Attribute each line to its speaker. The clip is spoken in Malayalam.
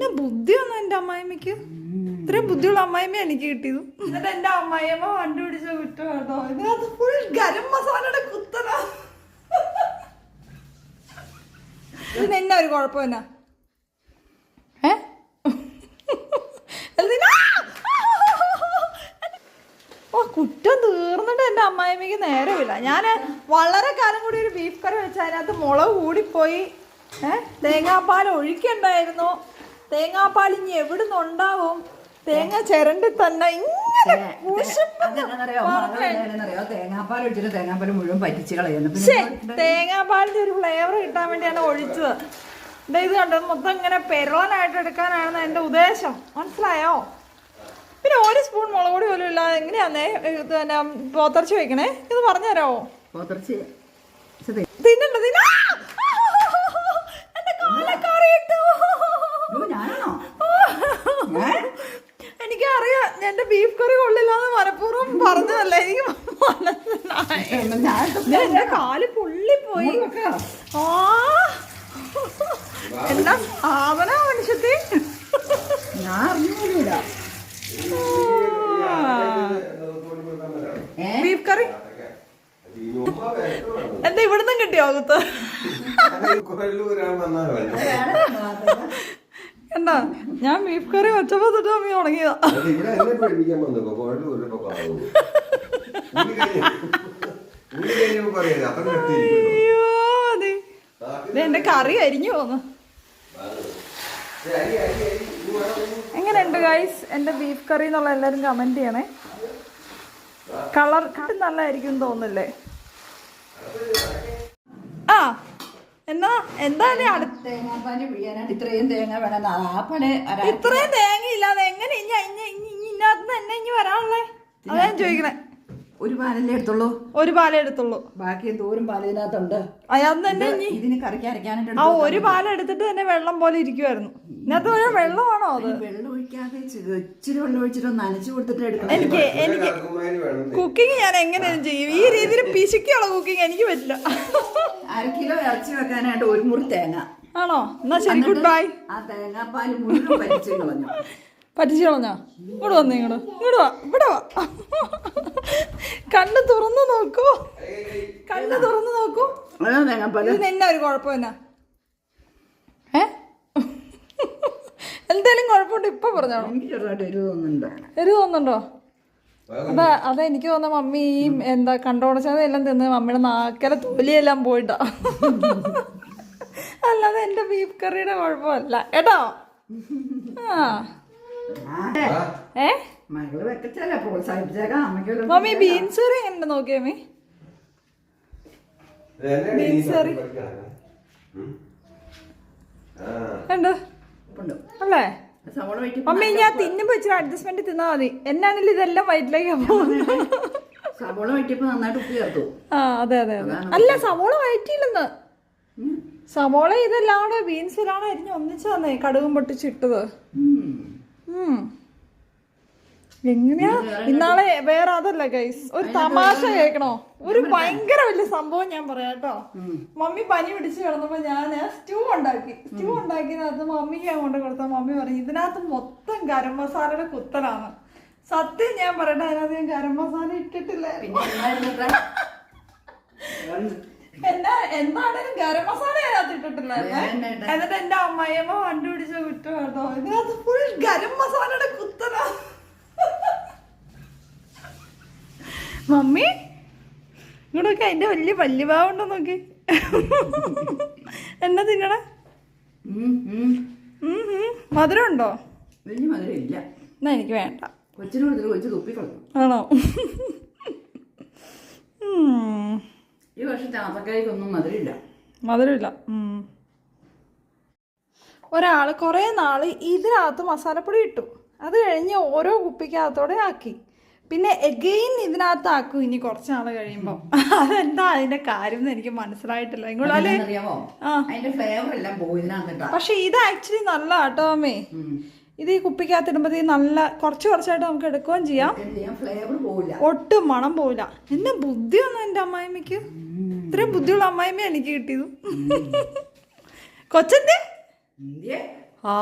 Speaker 1: പിന്നെ ബുദ്ധിയൊന്നും എന്റെ അമ്മായിമ്മയ്ക്ക്. ഇത്രയും ബുദ്ധിയുള്ള അമ്മായിമ്മ എനിക്ക് കിട്ടിയത്. എന്നിട്ട് എന്റെ അമ്മായിയമ്മ കണ്ടുപിടിച്ച കുറ്റം ഇതിനകത്ത് ഫുൾ ഗരം മസാലയുടെ കുത്തന. ഇതിന് എന്നാ ഒരു കുഴപ്പമെന്നാ ഏ? ഓ കുറ്റം തീർന്നിട്ട് എന്റെ അമ്മായിമ്മയ്ക്ക് നേരമില്ല. ഞാൻ വളരെ കാലം കൂടി ഒരു ബീഫ് കറി വെച്ച് അതിനകത്ത് മുളക് കൂടിപ്പോയി. ഏഹ് തേങ്ങാപ്പാൽ ഒഴിക്കണ്ടായിരുന്നു. തേങ്ങാപ്പാൽ ഇനി എവിടുന്ന് ഉണ്ടാവും തേങ്ങ ചിരണ്ടി തന്നെ ഇങ്ങനെ
Speaker 2: തേങ്ങാപ്പാൽ ഒഴിച്ചിട്ട് തേങ്ങാപ്പാൽ മുഴുവൻ പറ്റിച്ച് കളയുന്നു.
Speaker 1: തേങ്ങാപ്പാലിന്റെ ഒരു ഫ്ലേവർ കിട്ടാൻ വേണ്ടിയാണ് ഒഴിച്ചത്. എന്താ ഇത് കണ്ടോ? മൊത്തം ഇങ്ങനെ പെരോനായിട്ട് എടുക്കാനാണ് എന്റെ ഉദ്ദേശം. മനസ്സിലായോ? പിന്നെ ഒരു സ്പൂൺ മുളക് പൊടി പോലും ഇല്ലാതെ എങ്ങനെയാന്നേ? ഇത് തന്നെ പോത്തർച്ച വെക്കണേ? ഇത് പറഞ്ഞുതരാമോ?
Speaker 2: പോത്തിറച്ചി.
Speaker 1: തിന്നണ്ട തിന്ന എന്റെ കാലക്കറിയിട്ടു
Speaker 2: അയ്യോ, ഞാനാണോ ഏ?
Speaker 1: എനിക്കറിയാം എന്റെ ബീഫ് കറി കൊള്ളില്ലാന്ന് മനഃപൂർവം പറഞ്ഞതല്ല എനിക്ക് മനസ്സിലായി
Speaker 2: എന്നാ ഞാൻ
Speaker 1: ദേ, എന്റെ കാൽ പുള്ളി
Speaker 2: പോയി.
Speaker 1: ആ. എന്നാ സാധന മനുഷ്യത്തി?
Speaker 2: ഞാൻ അറിഞ്ഞൂല ഏ
Speaker 1: ബീഫ് കറി? എന്താ ഇവിടുന്ന് കിട്ടിയോ അകത്ത്? എന്താ? ഞാൻ ബീഫ് കറി വെച്ചപ്പോ തൊട്ട് അമ്മി തുടങ്ങിയതാ അയ്യോ അതെ എന്റെ കറി അരിഞ്ഞു പോന്നു. എങ്ങനെയുണ്ട് ഗൈസ് എന്റെ ബീഫ് കറി എന്നുള്ള എല്ലാരും കമന്റ് ചെയ്യണേ. കളർ നല്ലതായിരിക്കും ആയിരിക്കും തോന്നില്ലേ ആ എന്നാ എന്താ
Speaker 2: തേങ്ങാപ്പാൽ പിഴിയാനായിട്ട് ഇത്രയും തേങ്ങ വേണം. ആ പണി ഒരാ-
Speaker 1: ഇത്രയും തേങ്ങ ഇല്ലാതെ എങ്ങനെ ഇനി ഇനി ഇനി എന്നെ ഇനി വരാനുള്ളേ? അതാ ഞാൻ ചോദിക്കണേ.
Speaker 2: ഒരു പാലല്ലേ എടുത്തുള്ളൂ?
Speaker 1: ഒരു പാലേ എടുത്തുള്ളൂ.
Speaker 2: ബാക്കി എന്തോരം പാൽ ഇതിനകത്തുണ്ട്
Speaker 1: അയാൾ തന്നെ ഇനി.
Speaker 2: ഇതിന് കറിക്ക് അരയ്ക്കാനായിട്ട്
Speaker 1: ആ ഒരു പാലം എടുത്തിട്ട് തന്നെ വെള്ളം പോലെ ഇരിക്കുവായിരുന്നു. ഇതിനകത്ത് വെള്ളമാണോ അത്?
Speaker 2: വെള്ളം ഒഴിക്കാതെ ഇച്ചി- ഇച്ചിരി വെള്ളം ഒഴിച്ചിട്ട് നനച്ചു കൊടുത്തിട്ട് എടുക്കണം.
Speaker 1: എനിക്ക് എനിക്ക് കുക്കിംഗ് ഞാൻ എങ്ങനെയും ചെയ്യും. ഈ രീതിയിൽ പിശുക്കിയുള്ള കുക്കിംഗ് എനിക്ക് പറ്റില്ല.
Speaker 2: അര കിലോ ഇറച്ചി വെക്കാനായിട്ട് ഒരു മുറി തേങ്ങ.
Speaker 1: ആണോ? എന്നാ ശരി ഗുഡ് ബൈ
Speaker 2: ആ തേങ്ങാപ്പാൽ മുഴുവൻ വലിച്ചു കളഞ്ഞു.
Speaker 1: പറ്റിച്ചു കളഞ്ഞോ ഇങ്ങോട്ട് വന്നേ ഇങ്ങോട്ട് ഇങ്ങോട്ട് വാ. ഇവിടെ വാ. കണ്ണ് തുറന്നു നോക്കൂ. കണ്ണ് തുറന്നു നോക്കൂ. എന്നാ ഒരു കുഴപ്പം എന്നാ? ഏ? എന്തായാലും കുഴപ്പമുണ്ട് ഇപ്പൊ
Speaker 2: തോന്നുന്നുണ്ട്.
Speaker 1: എരി തോന്നുന്നുണ്ടോ? അതാ അതാ എനിക്ക് തോന്നുന്ന മമ്മി ഈ എന്താ കണ്ടോടച്ചത് എല്ലാം തിന്ന് മമ്മിയുടെ നാക്കല തൊലിയെല്ലാം പോയിട്ടാ. അല്ലാതെ എന്റെ ബീഫ് കറിയുടെ കുഴപ്പമല്ല. കേട്ടോ? ആ. ഏ? മമ്മി ബീൻസ് കറി എങ്ങനെ നോക്കിയ മമ്മി? ഉണ്ട്
Speaker 2: ഉപ്പുണ്ട്.
Speaker 1: അല്ലേ?
Speaker 2: സവോള വഴറ്റി
Speaker 1: മമ്മി ഞാൻ തിന്നുമ്പോ ഇച്ചിരി അഡ്ജസ്റ്റ്മെന്റ് തിന്നാ മതി. എന്നാണെങ്കിലും ഇതെല്ലാം വയറ്റിലേക്ക് പോകുന്നു
Speaker 2: സവോള വഴറ്റിയപ്പോ നന്നായിട്ട് ഉപ്പ് ചേർത്തു.
Speaker 1: ആ അതെ അതെ അതെ. അല്ല സവോള വയറ്റിയില്ലെന്ന്. സവോള ഇതെല്ലാം കൂടെ ബീൻസ് എല്ലാം കൂടെ അരിഞ്ഞ് ഒന്നിച്ചു തന്നെ കടുകും പൊട്ടിച്ചിട്ടത്. എങ്ങനെയാ? ഇന്നാളെ വേറെ അതല്ല ഗൈസ് ഒരു തമാശ കേൾക്കണോ? ഒരു ഭയങ്കര വലിയ സംഭവം ഞാൻ പറയാം കേട്ടോ. മമ്മി പനി പിടിച്ച് കിടന്നപ്പോ ഞാൻ സ്റ്റൂ ഉണ്ടാക്കി. സ്റ്റൂ ഉണ്ടാക്കിയതിനകത്ത് മമ്മിക്ക് ഞാൻ കൊണ്ട് കൊടുത്ത മമ്മി പറഞ്ഞു ഇതിനകത്ത് മൊത്തം ഗരം മസാലയുടെ കുത്തലാണ്. സത്യം ഞാൻ പറയട്ടെ അതിനകത്ത് ഞാൻ ഗരം മസാല ഇട്ടിട്ടില്ല? എന്നാ എന്താണേലും ഗരം മസാല
Speaker 2: വേണ്ട, വേണ്ട.
Speaker 1: എന്നിട്ട് എന്റെ അമ്മയമ്മ കണ്ടുപിടിച്ച പിടിച്ച കേട്ടോ. ഇതിനകത്ത് ഫുൾ ഗരം മസാലയുടെ കുത്തന. മമ്മി ഇങ്ങോട്ടൊക്കെ അതിന്റെ വലിയ പല്ലിഭാവം ഉണ്ടോ നോക്കി. എന്നാ തിന്നണ. മധുരം ഉണ്ടോ?
Speaker 2: വലിയ മധുരം ഇല്ല.
Speaker 1: എന്നാ എനിക്ക് വേണ്ട.
Speaker 2: കൊച്ചിനോട് കൊച്ചു തുപ്പിക്കളഞ്ഞു
Speaker 1: ആണോ.
Speaker 2: ഈ വർഷം ചാത്തക്കായ്ക്കൊന്നും മധുരമില്ല
Speaker 1: മധുരമില്ല ഉം. ഒരാൾ കുറേ നാൾ ഇതിനകത്ത് മസാലപ്പൊടി ഇട്ടു. അത് കഴിഞ്ഞ് ഓരോ കുപ്പിക്കകത്തോടെ ആക്കി. പിന്നെ എഗെയിൻ ഇതിനകത്ത് ആക്കും ഇനി കുറച്ച് നാൾ കഴിയുമ്പോൾ അതെന്താ അതിന്റെ കാര്യം എന്ന് എനിക്ക് മനസ്സിലായിട്ടില്ല. പക്ഷെ ഇത് ആക്ച്വലി നല്ല കേട്ടോ അമ്മേ. ഇത് ഈ കുപ്പിക്കകത്ത് ഈ നല്ല കുറച്ച് കുറച്ചായിട്ട് നമുക്ക് എടുക്കുകയും ചെയ്യാം. ഒട്ടും മണം പോവില്ല. എന്നെ ബുദ്ധിയൊന്നും എന്റെ അമ്മായിമ്മയ്ക്ക്. ഇത്രയും ബുദ്ധിയുള്ള അമ്മായിമ്മ എനിക്ക് കിട്ടിയത്. കൊച്ചന്റെ
Speaker 2: ഇന്ത്യ
Speaker 1: ആ